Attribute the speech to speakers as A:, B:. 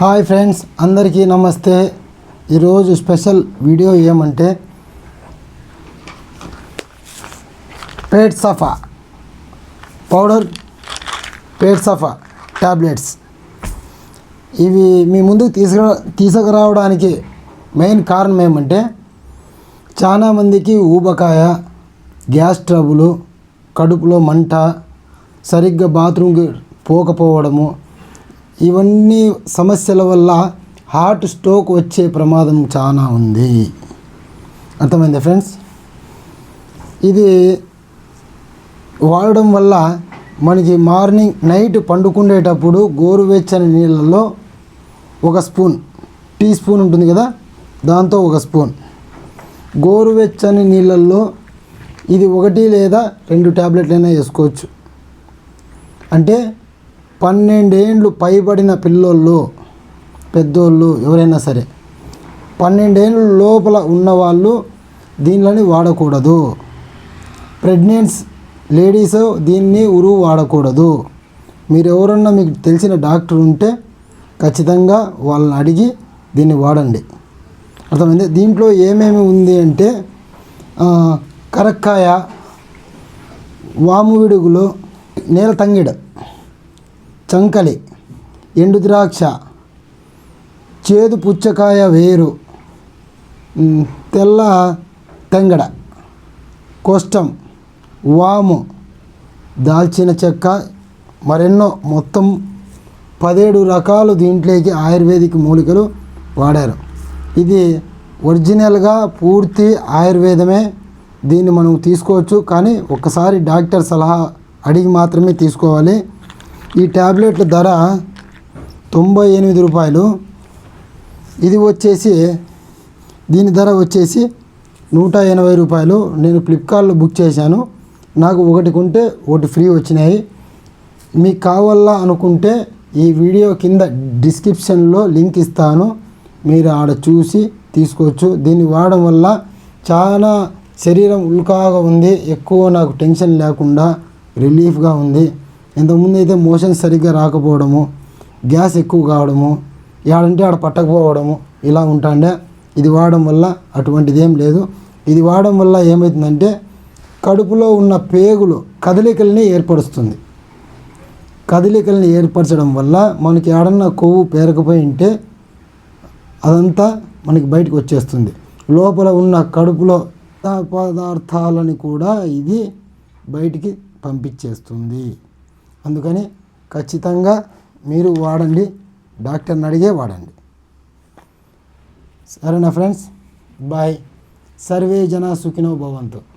A: Hi friends అందరికీ నమస్తే. ఈరోజు స్పెషల్ వీడియో ఏమంటే పేట్ సఫా పౌడర్ పేట్ సఫా టాబ్లెట్స్. ఇవి మీ ముందుకు తీసుకురా తీసుకురావడానికి మెయిన్ కారణం ఏమంటే చాలామందికి ఊబకాయ గ్యాస్ ట్రబులు కడుపులో మంట సరిగ్గా బాత్రూమ్కి పోకపోవడము ఇవన్నీ సమస్యల వల్ల హార్ట్ స్ట్రోక్ వచ్చే ప్రమాదం చాలా ఉంది. అర్థమైంది ఫ్రెండ్స్? ఇది వాడడం వల్ల మనకి మార్నింగ్ నైట్ పండుకునేటప్పుడు గోరువెచ్చని నీళ్ళలో ఒక స్పూన్ టీ స్పూన్ ఉంటుంది కదా? దాంతో ఒక స్పూన్. గోరువెచ్చని నీళ్ళల్లో ఇది ఒకటి లేదా రెండు ట్యాబ్లెట్లైనా వేసుకోవచ్చు. అంటే పన్నెండేండ్లు పైబడిన పిల్లోళ్ళు పెద్దోళ్ళు ఎవరైనా సరే పన్నెండేళ్ళు లోపల ఉన్నవాళ్ళు దీనిలోని వాడకూడదు. ప్రెగ్నెన్స్ లేడీస్ దీన్ని ఉరువు వాడకూడదు. మీరు ఎవరన్నా మీకు తెలిసిన డాక్టర్ ఉంటే ఖచ్చితంగా వాళ్ళని అడిగి దీన్ని వాడండి. అర్థమైంది? దీంట్లో ఏమేమి ఉంది అంటే కరక్కాయ వాము విడుగులు నేల తంగిడ. చంకలి ఎండు ద్రాక్ష చేదు పుచ్చకాయ వేరు తెల్ల తెంగడ కోష్టం వాము దాల్చిన చెక్క మరెన్నో మొత్తం పదిహేడు రకాలు దీంట్లోకి ఆయుర్వేదిక్ మూలికలు వాడారు. ఇది ఒరిజినల్గా పూర్తి ఆయుర్వేదమే. దీన్ని మనం తీసుకోవచ్చు కానీ ఒక్కసారి డాక్టర్ సలహా అడిగి మాత్రమే తీసుకోవాలి. ఈ ట్యాబ్లెట్ల ధర తొంభై ఎనిమిది రూపాయలు. ఇది వచ్చేసి దీని ధర వచ్చేసి నూట ఎనభై రూపాయలు. నేను ఫ్లిప్కార్ట్లో బుక్ చేశాను. నాకు ఒకటి కొంటే ఒకటి ఫ్రీ వచ్చినాయి. మీకు కావాలా అనుకుంటే ఈ వీడియో కింద డిస్క్రిప్షన్లో లింక్ ఇస్తాను. మీరు ఆడ చూసి తీసుకోవచ్చు. దీన్ని వాడడం వల్ల చాలా శరీరం ఉల్కాగా ఉంది. ఎక్కువ నాకు టెన్షన్ లేకుండా రిలీఫ్గా ఉంది. ఇంతకుముందు అయితే మోషన్ సరిగ్గా రాకపోవడము గ్యాస్ ఎక్కువ కావడము ఏడంటే ఆడ పట్టకపోవడము ఇలా ఉంటాండే. ఇది వాడడం వల్ల అటువంటిది ఏం లేదు. ఇది వాడడం వల్ల ఏమవుతుందంటే కడుపులో ఉన్న పేగులు కదలికల్ని ఏర్పరుస్తుంది. కదలికల్ని ఏర్పరచడం వల్ల మనకి ఏడన్నా కొవ్వు పేరకపోయి ఉంటే అదంతా మనకి బయటకు వచ్చేస్తుంది. లోపల ఉన్న కడుపులో పదార్థాలని కూడా ఇది బయటికి పంపించేస్తుంది. అందుకని ఖచ్చితంగా మీరు వాడండి డాక్టర్ని అడిగే వాడండి. సరేనా ఫ్రెండ్స్? బాయ్. సర్వే జన సుఖినో భవంతు.